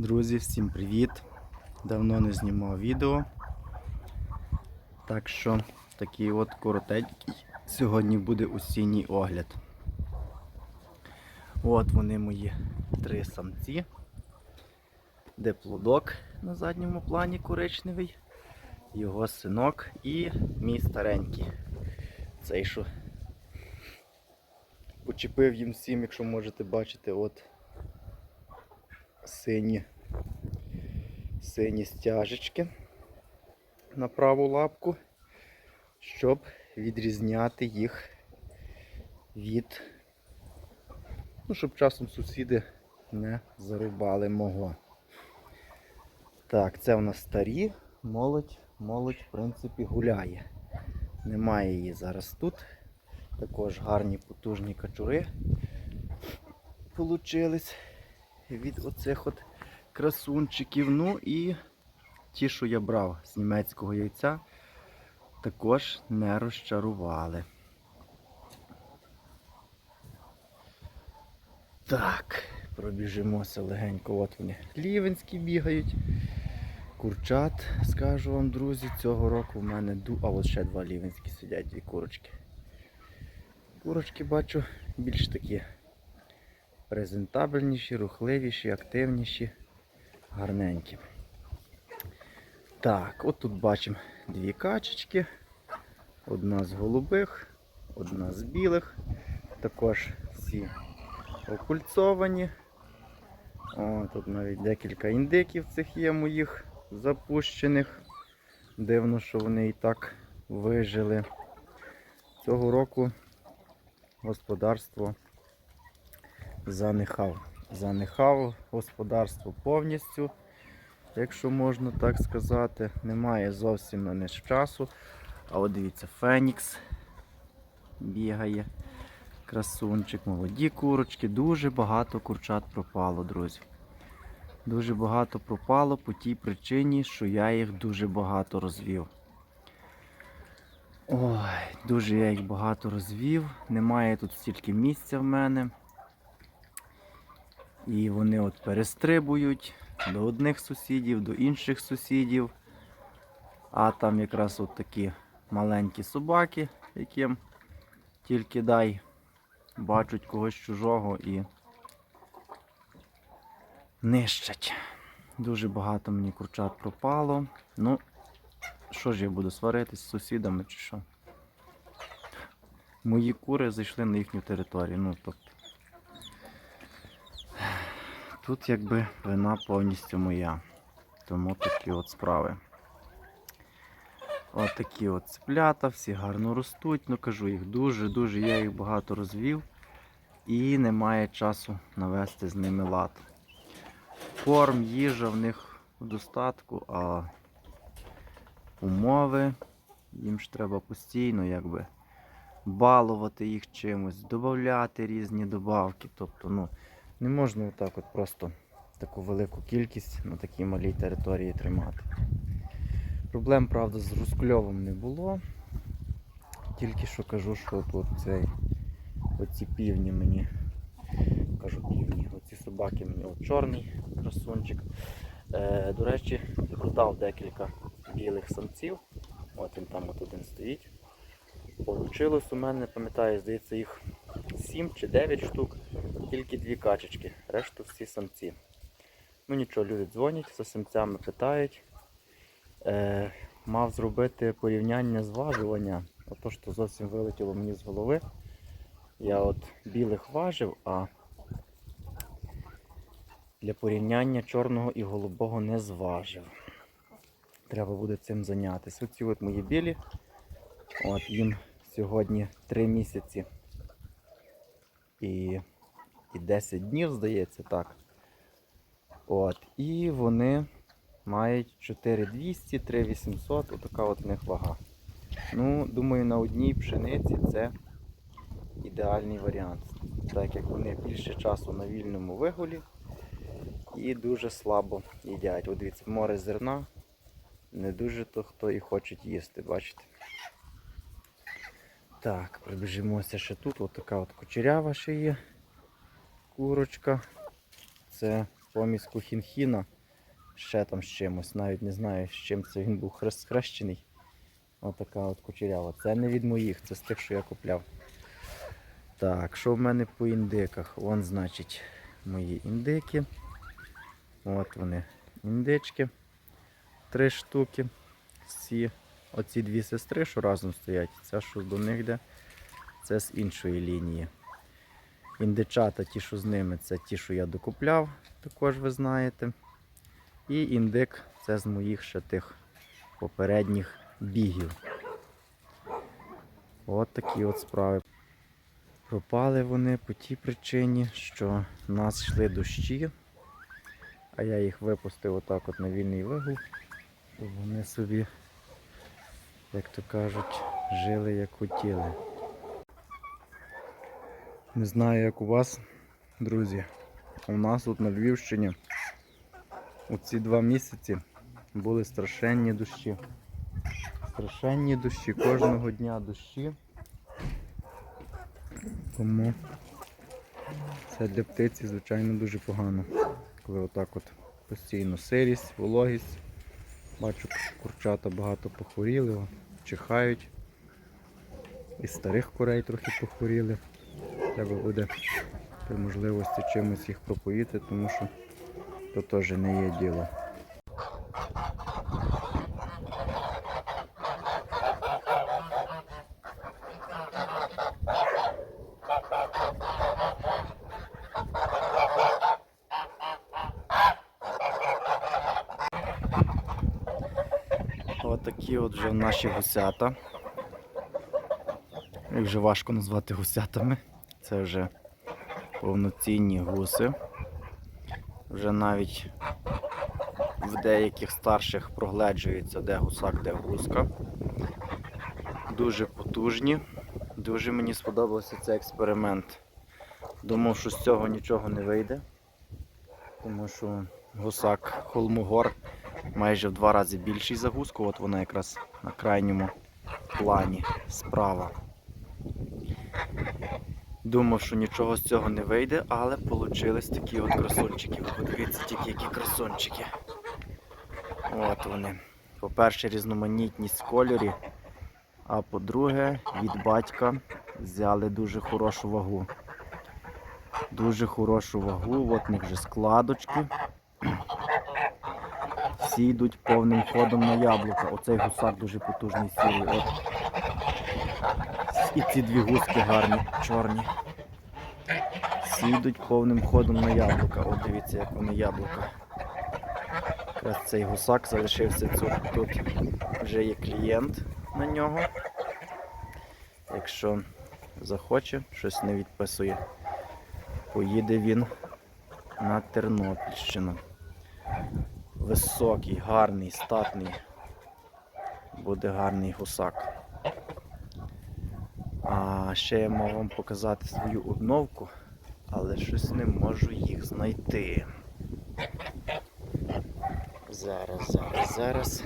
Друзі, всім привіт! Давно не знімав відео. Так що такий от коротенький сьогодні буде осінній огляд. От вони мої три самці. Де плодок на задньому плані коричневий, його синок і мій старенький. Цей що почепив їм всім, якщо можете бачити, от сині, сині стяжечки на праву лапку, щоб відрізняти їх від, ну, щоб часом сусіди не зарубали мого. Так, це у нас старі, молодь, молодь, в принципі, гуляє. Немає її зараз тут. Також гарні потужні качури получились від оцих от красунчиків. Ну і ті, що я брав з німецького яйця, також не розчарували. Так, пробіжимося легенько. От вони лівенські бігають. Курчат, скажу вам, друзі, цього року в мене ду... А от ще два лівенські сидять, дві курочки. Курочки бачу більш такі презентабельніші, рухливіші, активніші, гарненькі. Так, от тут бачимо дві качечки. Одна з голубих, одна з білих. Також всі окульцовані. О, тут навіть декілька індиків цих є моїх запущених. Дивно, що вони і так вижили. Цього року господарство занихав. Занихав господарство повністю, якщо можна так сказати. Немає зовсім на них часу. А от дивіться, Фенікс бігає. Красунчик, молоді курочки. Дуже багато курчат пропало, друзі. Дуже багато пропало по тій причині, що я їх дуже багато розвів. Ой, дуже я їх багато розвів. Немає тут стільки місця в мене. І вони от перестрибують до одних сусідів, до інших сусідів. А там якраз от такі маленькі собаки, яким тільки дай бачать когось чужого і нищать. Дуже багато мені курчат пропало. Ну, що ж я буду сваритись з сусідами чи що? Мої кури зайшли на їхню територію. Ну, тобто, тут якби вина повністю моя. Тому такі от справи. От такі от цеплята, всі гарно ростуть. Ну кажу, їх дуже-дуже, я їх багато розвів і немає часу навести з ними лад. Корм, їжа в них в достатку, а умови їм ж треба постійно якби балувати їх чимось, додати різні добавки. Тобто, ну, не можна отак от просто таку велику кількість на такій малій території тримати. Проблем, правда, з розкльовом не було. Тільки що кажу, що тут цей, оці півні мені, кажу півні, оці собаки мені, от чорний красунчик. Е, до речі, продав декілька білих самців. От він там от один стоїть. Получилось у мене, пам'ятаю, здається, їх 7 чи 9 штук, тільки дві качечки, решту всі самці. Ну нічого, люди дзвонять, за самцями питають. Е, мав зробити порівняння зважування, ото що зовсім вилетіло мені з голови. Я от білих важив, а для порівняння чорного і голубого не зважив. Треба буде цим зайнятися. Оці от мої білі. От їм сьогодні 3 місяці і, і 10 днів, здається, так. От, і вони мають 4200, 3800, отака от в них вага. Ну, думаю, на одній пшениці це ідеальний варіант. Так як вони більше часу на вільному вигулі і дуже слабо їдять. От дивіться, море зерна, не дуже то хто і хоче їсти, бачите. Так, прибіжимося ще тут. Ось така от кучерява ще є курочка. Це поміську хінхіна, ще там з чимось, навіть не знаю, з чим це він був схрещений. Отака от кучерява. Це не від моїх, це з тих, що я купляв. Так, що в мене по індиках? Вон, значить, мої індики. От вони, індички. Три штуки. Всі оці дві сестри, що разом стоять, ця, що до них йде, це з іншої лінії. Індичата, ті, що з ними, це ті, що я докупляв, також ви знаєте. І індик це з моїх ще тих попередніх бігів. От такі от справи. Пропали вони по тій причині, що в нас йшли дощі, а я їх випустив отак от на вільний вигул, щоб вони собі, як то кажуть, жили як хотіли. Не знаю, як у вас, друзі. У нас тут на Львівщині у ці два місяці були страшенні дощі. Страшенні дощі, кожного дня дощі. Тому це для птиці, звичайно, дуже погано. Коли отак от постійно сирість, вологість. Бачу, курчата багато похворіли, чихають. І старих курей трохи похворіли. Треба буде при можливості чимось їх пропоїти, тому що то теж не є діло. Отакі от вже наші гусята. Їх вже важко назвати гусятами. Це вже повноцінні гуси. Вже навіть в деяких старших прогледжується, де гусак, де гуска. Дуже потужні. Дуже мені сподобався цей експеримент. Думав, що з цього нічого не вийде, тому що гусак холмогор майже в два рази більший за гуску. От вона якраз на крайньому плані справа. Думав, що нічого з цього не вийде, але получились такі от красунчики. Подивіться тільки, які красунчики. От вони. По-перше, різноманітність в кольорі. А по-друге, від батька взяли дуже хорошу вагу. Дуже хорошу вагу, от в них вже складочки. Всі йдуть повним ходом на яблука. Оцей гусак дуже потужний сірий. І ці дві гуски гарні, чорні. Всі йдуть повним ходом на яблука. От дивіться, як вони яблука. Якраз цей гусак залишився тут. Тут вже є клієнт на нього. Якщо захоче, щось не відписує, поїде він на Тернопільщину. Високий, гарний, статний. Буде гарний гусак. А ще я мав вам показати свою обновку, але щось не можу їх знайти. Зараз, зараз, зараз.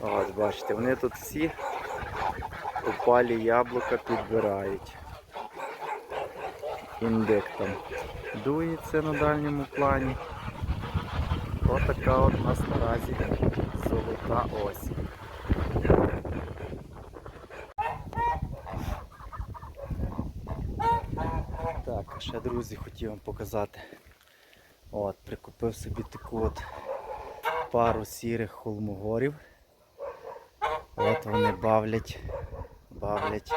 От, бачите, вони тут всі опалі яблука підбирають. Індик там дується на дальньому плані. Отака от у нас наразі золота осінь. Так, ще друзі хотів вам показати. От, прикупив собі таку от пару сірих холмогорів. От вони бавлять, бавлять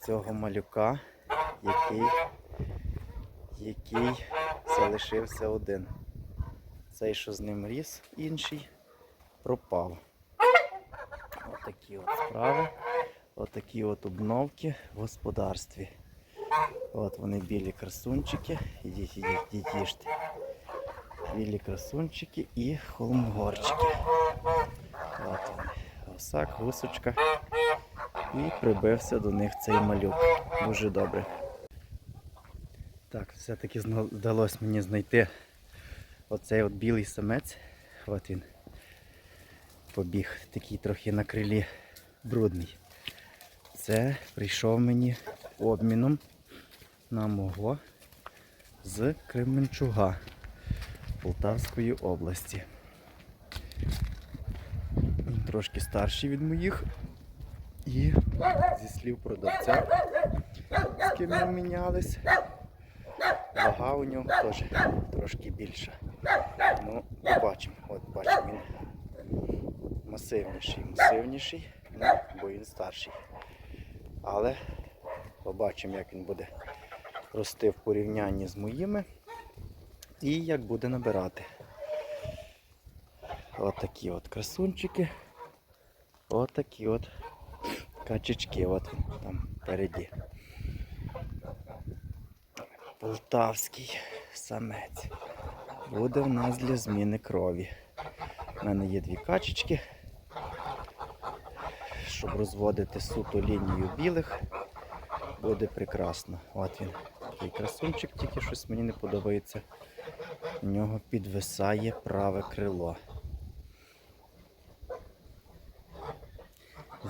цього малюка, який, який залишився один. Цей, що з ним ріс, інший пропав. Отакі от справи, отакі от обновки в господарстві. От вони білі красунчики. Ідіть, ідіть, ідіть. Білі красунчики і холмогорчики. От вони. Гусак, гусочка. І прибився до них цей малюк. Дуже добре. Так, все-таки вдалося мені знайти оцей от білий самець. От він побіг, такий трохи на крилі брудний. Це прийшов мені обміном на мого з Кременчуга Полтавської області. Він трошки старший від моїх. І зі слів продавця, з ким ми мінялись, вага у нього теж трошки більша. Ну, побачимо. От бачимо, масивніший, масивніший, ну, бо він старший. Але побачимо, як він буде рости в порівнянні з моїми і як буде набирати. От от красунчики. От от качечки от там впереді. Полтавський самець. Буде в нас для зміни крові. У мене є дві качечки. Щоб розводити суто лінію білих, буде прекрасно. От він, такий красунчик, тільки щось мені не подобається. У нього підвисає праве крило.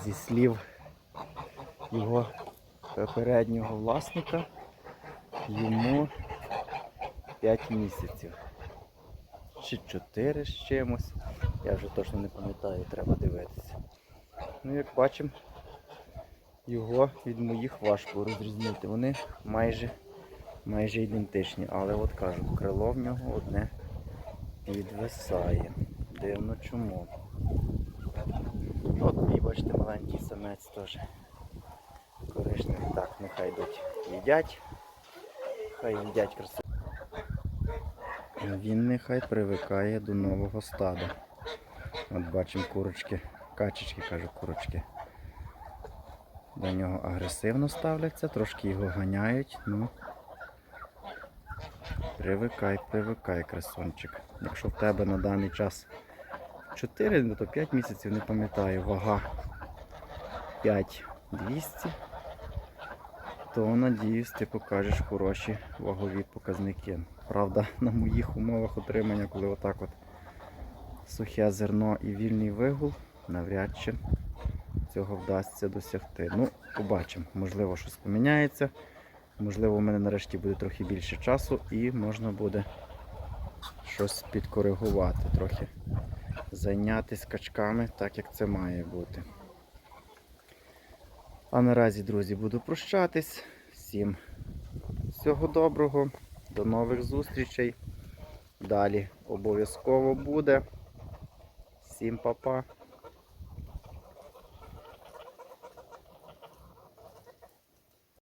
Зі слів його попереднього власника, йому 5 місяців. Чи 4 з чимось. Я вже точно не пам'ятаю, треба дивитися. Ну, як бачимо, його від моїх важко розрізнити. Вони майже, майже ідентичні, але от кажу, крило в нього одне підвисає. Дивно чому. От мій, бачите, маленький самець теж коричневий. Так, нехай йдуть їдять. Хай їдять красиво. Він нехай привикає до нового стада. От бачимо курочки, качечки, кажу, курочки. До нього агресивно ставляться, трошки його ганяють, ну привикай, привикай, красунчик. Якщо в тебе на даний час 4, ну то 5 місяців, не пам'ятаю, вага 5200, то надіюсь, ти покажеш хороші вагові показники. Правда, на моїх умовах отримання, коли отак от сухе зерно і вільний вигул, навряд чи цього вдасться досягти. Ну, побачимо. Можливо, щось поміняється. Можливо, у мене нарешті буде трохи більше часу і можна буде щось підкоригувати, трохи зайнятися качками, так як це має бути. А наразі, друзі, буду прощатись. Всім всього доброго, до нових зустрічей. Далі обов'язково буде. Всім па-па.